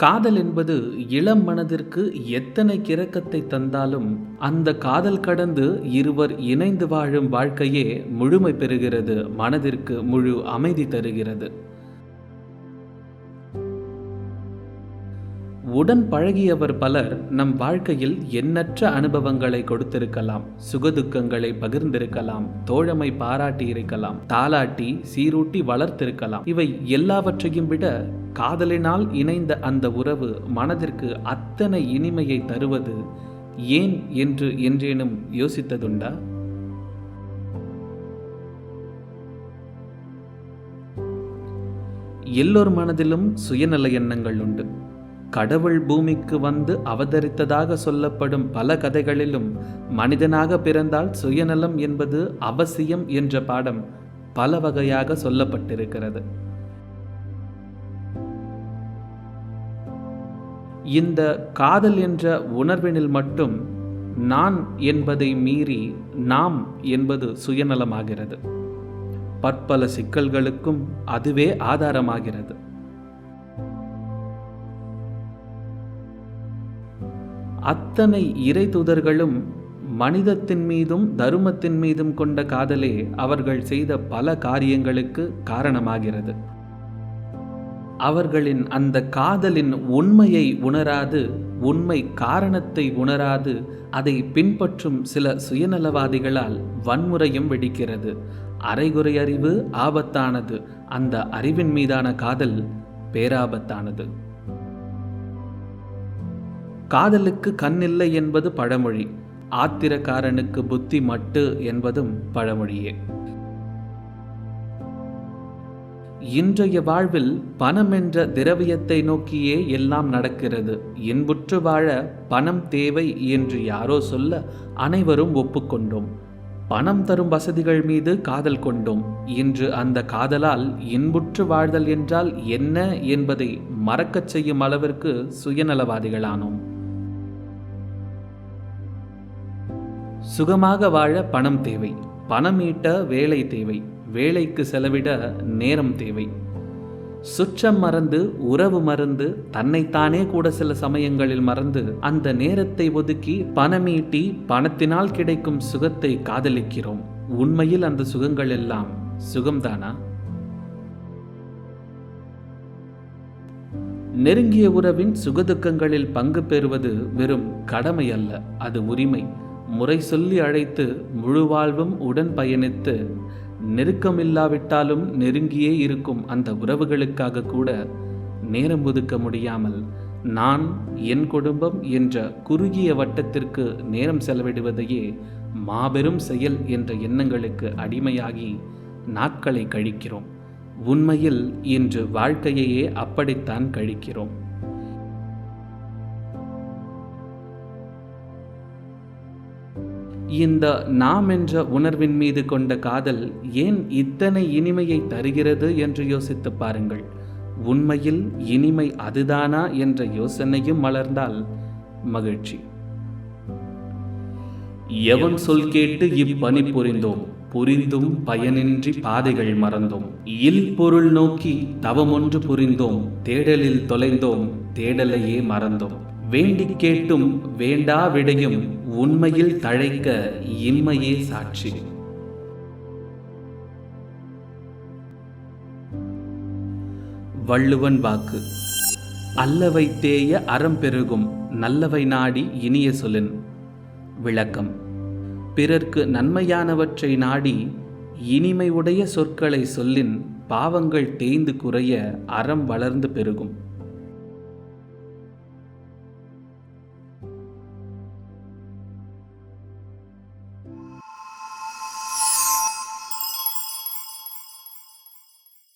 காதல் என்பது இளம் மனதிற்கு எத்தனை கிறக்கத்தை தந்தாலும் அந்த காதல் கடந்து இருவர் இணைந்து வாழும் வாழ்க்கையே முழுமை பெறுகிறது மனதிற்கு முழு அமைதி தருகிறது. உடன் பழகியவர் பலர் நம் வாழ்க்கையில் எண்ணற்ற அனுபவங்களை கொடுத்திருக்கலாம். சுகதுக்கங்களை பகிர்ந்திருக்கலாம். தோழமை பாராட்டி இருக்கலாம். தாலாட்டி சீரூட்டி வளர்த்திருக்கலாம். இவை எல்லாவற்றையும் விட காதலினால் இணைந்த அந்த உறவு மனதிற்கு அத்தனை இனிமையை தருவது ஏன் என்று என்றேனும் யோசித்ததுண்டா? எல்லோர் மனதிலும் சுயநல எண்ணங்கள் உண்டு. கடவுள் பூமிக்கு வந்து அவதரித்ததாக சொல்லப்படும் பல கதைகளிலும் மனிதனாக பிறந்தால் சுயநலம் என்பது அவசியம் என்ற பாடம் பல வகையாக சொல்லப்பட்டிருக்கிறது. இந்த காதல் என்ற உணர்வினில் மட்டும் நான் என்பதை மீறி நாம் என்பது சுயநலமாகிறது. பற்பல சிக்கல்களுக்கும் அதுவே ஆதாரமாகிறது. அத்தனை இறை தூதர்களும் மனிதத்தின் மீதும் தருமத்தின் மீதும் கொண்ட காதலே அவர்கள் செய்த பல காரியங்களுக்கு காரணமாகிறது. அவர்களின் அந்த காதலின் உண்மையை உணராது உண்மை காரணத்தை உணராது அதை பின்பற்றும் சில சுயநலவாதிகளால் வன்முறையும் வெடிக்கிறது. அரைகுறை அறிவு ஆபத்தானது. அந்த அறிவின் மீதான காதல் பேராபத்தானது. காதலுக்கு கண்ணில்லை என்பது பழமொழி ஆத்திரக்காரனுக்கு புத்தி மட்டு என்பதும் பழமொழியே. இன்றைய வாழ்வில் பணம் என்ற திரவியத்தை நோக்கியே எல்லாம் நடக்கிறது. இன்புற்று வாழ பணம் தேவை என்று யாரோ சொல்ல அனைவரும் ஒப்புக்கொண்டோம். பணம் தரும் வசதிகள் மீது காதல் கொண்டோம். இன்று அந்த காதலால் இன்புற்று வாழ்தல் என்றால் என்ன என்பதை மறக்கச் செய்யும் அளவிற்கு சுயநலவாதிகளானோம். சுகமாக வாழ பணம் தேவை. பணம் ஈட்ட வேலை தேவை. வேலைக்கு செலவிட நேரம் தேவை. சுற்றம் மறந்து உறவு மறந்து தன்னைத்தானே கூட சில சமயங்களில் மறந்து அந்த நேரத்தை ஒதுக்கி பணமீட்டி பணத்தினால் கிடைக்கும் சுகத்தை காதலிக்கிறோம். உண்மையில் அந்த சுகங்கள் எல்லாம் சுகம்தானா? நெருங்கிய உறவின் சுகதுக்கங்களில் பங்கு பெறுவது வெறும் கடமை அல்ல அது உரிமை. முறை சொல்லி அழைத்து முழு வாழ்வும் உடன் பயணித்து நெருக்கமில்லாவிட்டாலும் நெருங்கியே இருக்கும் அந்த உறவுகளுக்காக கூட நேரம் ஒதுக்க முடியாமல் நான் என் குடும்பம் என்ற குறுகிய வட்டத்திற்கு நேரம் செலவிடுவதையே மாபெரும் செயல் என்ற எண்ணங்களுக்கு அடிமையாகி நாட்களை கழிக்கிறோம். உண்மையில் இன்று வாழ்க்கையையே அப்படித்தான் கழிக்கிறோம். இந்த நாம் என்ற உணர்வின் மீது கொண்ட காதல் ஏன் இத்தனை இனிமையை தருகிறது என்று யோசித்து பாருங்கள். உண்மையில் இனிமை அதுதானா என்ற யோசனையும் மலர்ந்தால் மகிழ்ச்சி. எவன் சொல் கேட்டு இப்பணி புரிந்தோம்? புரிந்தும் பயனின்றி பாதைகள் மறந்தோம். இல் பொருள் நோக்கி தவமொன்று புரிந்தோம். தேடலில் தொலைந்தோம். தேடலையே மறந்தோம். வேண்டி கேட்டும் வேண்டா விடையும் உண்மையில் தழைக்க இம்மையே சாட்சி. வள்ளுவன் வாக்கு. அல்லவை தேய அறம் பெருகும் நல்லவை நாடி இனிய சொல்லின். விளக்கம். பிறர்க்கு நன்மையானவற்றை நாடி இனிமை உடைய சொற்களை சொல்லின் பாவங்கள் தேய்ந்து குறைய அறம் வளர்ந்து பெருகும்.